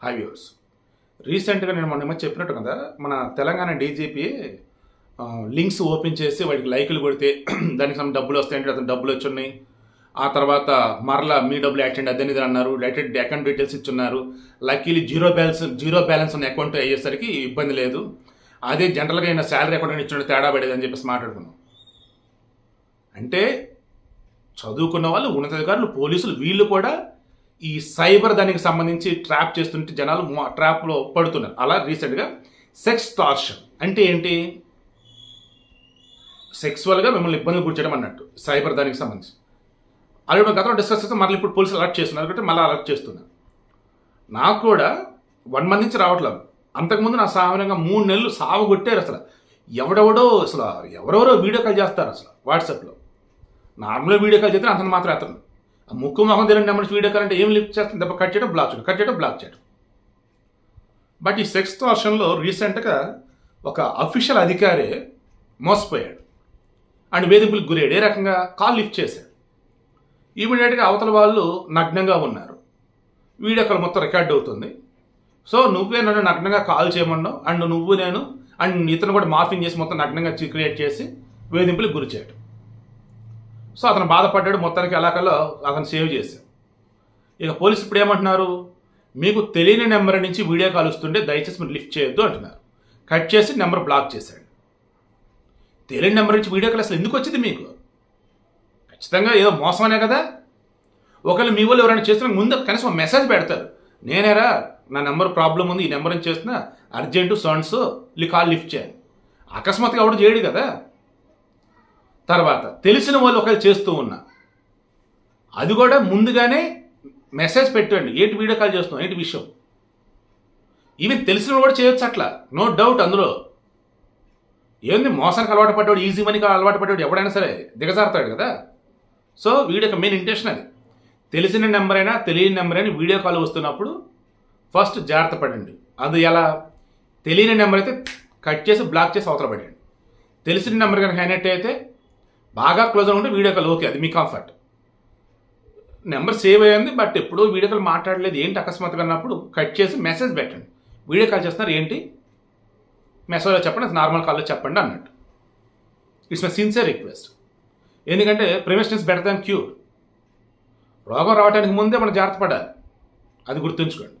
High viewers రీసెంట్గా నేను మొన్న చెప్పినట్టు కదా మన తెలంగాణ డీజీపీ లింక్స్ ఓపెన్ చేసి వాడికి లైకులు కొడితే దానికి సమ్ డబ్బులు వస్తాయంటే అతను డబ్బులు వచ్చి ఉన్నాయి ఆ తర్వాత మరలా మీ డబ్బులు యాక్సిడెంట్ అదే ఇది అన్నారు డైరెక్ట్ అకౌంట్ డీటెయిల్స్ ఇచ్చున్నారు. Luckily zero balance zero balance ఉన్న అకౌంట్ అయ్యేసరికి ఇబ్బంది లేదు. అదే జనరల్గా అయినా శాలరీ అకౌంట్ ఇచ్చిన తేడా పడేది అని చెప్పేసి మాట్లాడుకున్నాం. అంటే చదువుకున్న వాళ్ళు ఉన్నతాధికారులు పోలీసులు వీళ్ళు కూడా ఈ సైబర్ దానికి సంబంధించి ట్రాప్ చేస్తుంటే జనాలు ట్రాప్లో పడుతున్నారు. అలా రీసెంట్గా సెక్స్ టార్షన్ అంటే ఏంటి? సెక్సువల్గా మిమ్మల్ని ఇబ్బందులు గుర్చడం అన్నట్టు సైబర్ దానికి సంబంధించి. అలాగే మనం గతంలో డిస్కస్ చేస్తే మళ్ళీ ఇప్పుడు పోలీసులు అలర్ట్ చేస్తున్నారు కాబట్టి మళ్ళీ అలర్ట్ చేస్తున్నారు. నాకు కూడా వన్ మంత్ నుంచి రావట్లేదు. అంతకుముందు నా సామాన్యంగా మూడు నెలలు సాగు కొట్టారు అసలు. ఎవడెవడో అసలు ఎవరెవరో వీడియో కాల్ చేస్తారు అసలు వాట్సాప్లో. నార్మల్గా వీడియో కాల్ చేస్తే అంత మాత్రం అతను ముక్కు మొహం తెలియని నెంబర్స్ వీడియో కాల్ అంటే ఏం లిఫ్ట్ చేస్తుంది దెబ్బ కట్ చేయడం బ్లాక్ చేయడం కట్ చేయడం బ్లాక్ చేయడం. బట్ ఈ సెక్స్ వర్షన్లో రీసెంట్గా ఒక అఫీషియల్ అధికారి మోసపోయాడు. అండ్ వేధింపులకు గురయ్యాడు. ఏ రకంగా? కాల్ లిఫ్ట్ చేశాడు. ఇమీడియట్గా అవతల వాళ్ళు నగ్నంగా ఉన్నారు. వీడియో కాల్ మొత్తం రికార్డ్ అవుతుంది. సో నువ్వే నన్ను నగ్నంగా కాల్ చేయమన్నావు. అండ్ నువ్వు నేను అండ్ ఇతను కూడా మార్ఫింగ్ చేసి మొత్తం నగ్నంగా క్రియేట్ చేసి వేధింపులకు గురి చేయడం సో అతను బాధపడ్డాడు. మొత్తానికి ఎలాకలో అతను సేవ్ చేశాడు. ఇక పోలీసు ఇప్పుడు ఏమంటున్నారు? మీకు తెలియని నెంబర్ నుంచి వీడియో కాల్ వస్తుంటే దయచేసి మీరు లిఫ్ట్ చేయొద్దు అంటున్నారు. కట్ చేసి నెంబర్ బ్లాక్ చేశాడు. తెలియని నెంబర్ నుంచి వీడియో కాల్ అసలు ఎందుకు వచ్చింది మీకు? ఖచ్చితంగా ఏదో మోసమనే కదా? ఒకవేళ మీ వాళ్ళు ఎవరైనా చేస్తున్న ముందు కనీసం మెసేజ్ పెడతారు. నేనేరా నా నెంబర్ ప్రాబ్లం ఉంది ఈ నెంబర్ నుంచి చేస్తున్నా అర్జెంటు సౌండ్స్ కాల్ లిఫ్ట్ చేయాలి అకస్మాత్తుగా ఎవడు చేయడు కదా? తర్వాత తెలిసిన వాళ్ళు ఒకవేళ చేస్తూ ఉన్నా. అది కూడా ముందుగానే మెసేజ్ పెట్టండి. ఏంటి వీడియో కాల్ చేస్తున్నాం ఏంటి విషయం? ఈవెన్ తెలిసిన వాళ్ళు కూడా చేయొచ్చు అట్లా. నో డౌట్ అందులో. ఏంది? మోసానికి అలవాటు పడ్డాడు ఈజీ మనీకి అలవాటు పడ్డాడు ఎవడైనా సరే దిగజారుతాడు కదా. సో వీడియో యొక్క మెయిన్ ఇంటెన్షన్ అది. తెలిసిన నెంబర్ అయినా తెలియని నెంబర్ అయినా వీడియో కాల్ వస్తున్నప్పుడు ఫస్ట్ జాగ్రత్త పడండి. అది ఎలా? తెలియని నెంబర్ అయితే కట్ చేసి బ్లాక్ చేసి అవతల పడండి తెలిసిన నెంబర్ కనుక అయినట్టు అయితే బాగా క్లోజ్ ఉంటే వీడియో కాల్. ఓకే అది మీ కంఫర్ట్ నెంబర్ సేవ్ అయ్యింది బట్ ఎప్పుడూ వీడియో కాల్ మాట్లాడలేదు. ఏంటి అకస్మాత్తుగా అన్నప్పుడు కట్ చేసి మెసేజ్ పెట్టండి. వీడియో కాల్ చేస్తున్నారు ఏంటి? మెసేజ్లో చెప్పండి నార్మల్ కాల్లో చెప్పండి అన్నట్టు. ఇట్స్ మై సిన్సియర్ రిక్వెస్ట్ ఎందుకంటే prevention is better than cure రోగం రావడానికి ముందే మనం జాగ్రత్త పడాలి. అది గుర్తుంచుకోండి.